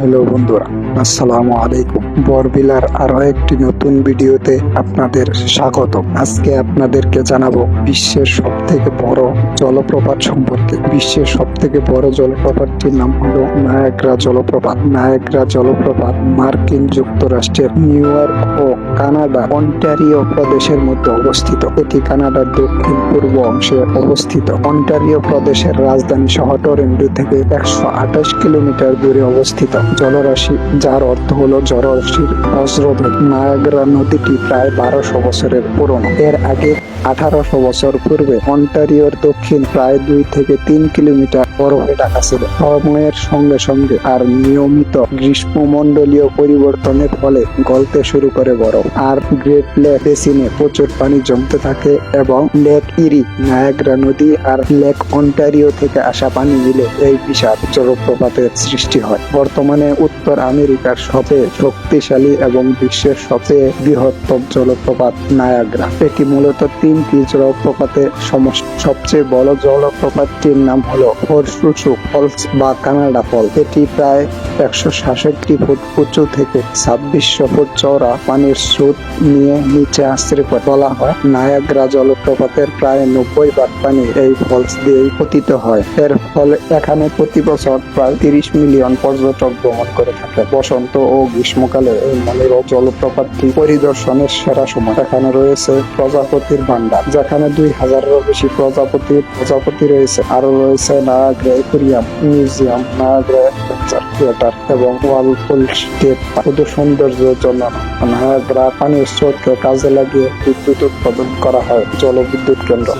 Hello বন্ধুরা, আসসালামু আলাইকুম। বরবিলার আরও একটি নতুন ভিডিওতে আপনাদের স্বাগত আজকে আপনাদেরকে জানাব বিশ্বের সব থেকে বড় জলপ্রপাত সম্পর্কে। বিশ্বের সব থেকে বড় জলপ্রপাতটির নাম হলো নায়াগ্রা জলপ্রপাত। নায়াগ্রা জলপ্রপাত মার্কিন যুক্তরাষ্ট্রের নিউ ইয়র্ক ও কানাডা অন্টারিও প্রদেশের মধ্যে অবস্থিত। এটি কানাডার দক্ষিণ পূর্ব অংশে অবস্থিত। অন্টারিও প্রদেশের রাজধানী শহর টরেন্টো থেকে একশো আঠাশ কিলোমিটার দূরে অবস্থিত। জলরাশি, যার অর্থ হলো জলরাশির বজ্রধর নায়াগ্রা নদীটি প্রায় বারোশো বছরের পুরনো। এর আগে আঠারোশো বছর পূর্বে অন্টারিওর দক্ষিণ প্রায় দুই থেকে তিন কিলোমিটার বরফে ঢাকা ছিল। সময়ের সঙ্গে সঙ্গে আর নিয়মিত গ্রীষ্মমণ্ডলীয় পরিবর্তনের ফলে গলতে শুরু করে বরফ। আর গ্রেট লেক বেসিনে প্রচুর পানি জমতে থাকে এবং লেক ইরি, নায়াগ্রা নদী আর লেক অন্টারিও থেকে আসা পানি মিলে এই বিশাল জলপ্রপাতের সৃষ্টি হয়। বর্তমানে উত্তর আমেরিকার সবচেয়ে শক্তিশালী এবং বিশ্বের সবচেয়ে বৃহত্তম জলপ্রপাত নায়াগ্রা। এটি মূলত তিনটি জলপ্রপাতের সবচেয়ে বড় জলপ্রপাতটির নাম হলো হর্সুসু ফলস বা কানাডা ফল। এটি প্রায় একশো সাতষট্টি ফুট উঁচু থেকে ছাব্বিশশো ফুট চওড়া পানির স্রোত নিয়ে নিচে আশ্রয় করে বলা হয়, নায়াগ্রা জলপ্রপাতের প্রায় নব্বই ভাগ পানি এই ফলস দিয়ে পতিত হয়। এর ফলে এখানে প্রতি বছর প্রায় তিরিশ মিলিয়ন পর্যটক ভ্রমণ করে থাকে। বসন্ত ও গ্রীষ্মকালে এই মনোরম জলপ্রপাতটি পরিদর্শনের সেরা সময়। এখানে রয়েছে প্রজাপতির ভান্ডার যেখানে দুই হাজারেরও বেশি প্রজাপতির প্রজাপতি রয়েছে। আরও রয়েছে Niagara aquarium museum. Niagara theatre এবং সৌন্দর্যের জন্য না, নায়াগ্রা পানির স্রোতকে কাজে লাগিয়ে বিদ্যুৎ উৎপাদন করা হয় জলবিদ্যুৎ কেন্দ্র.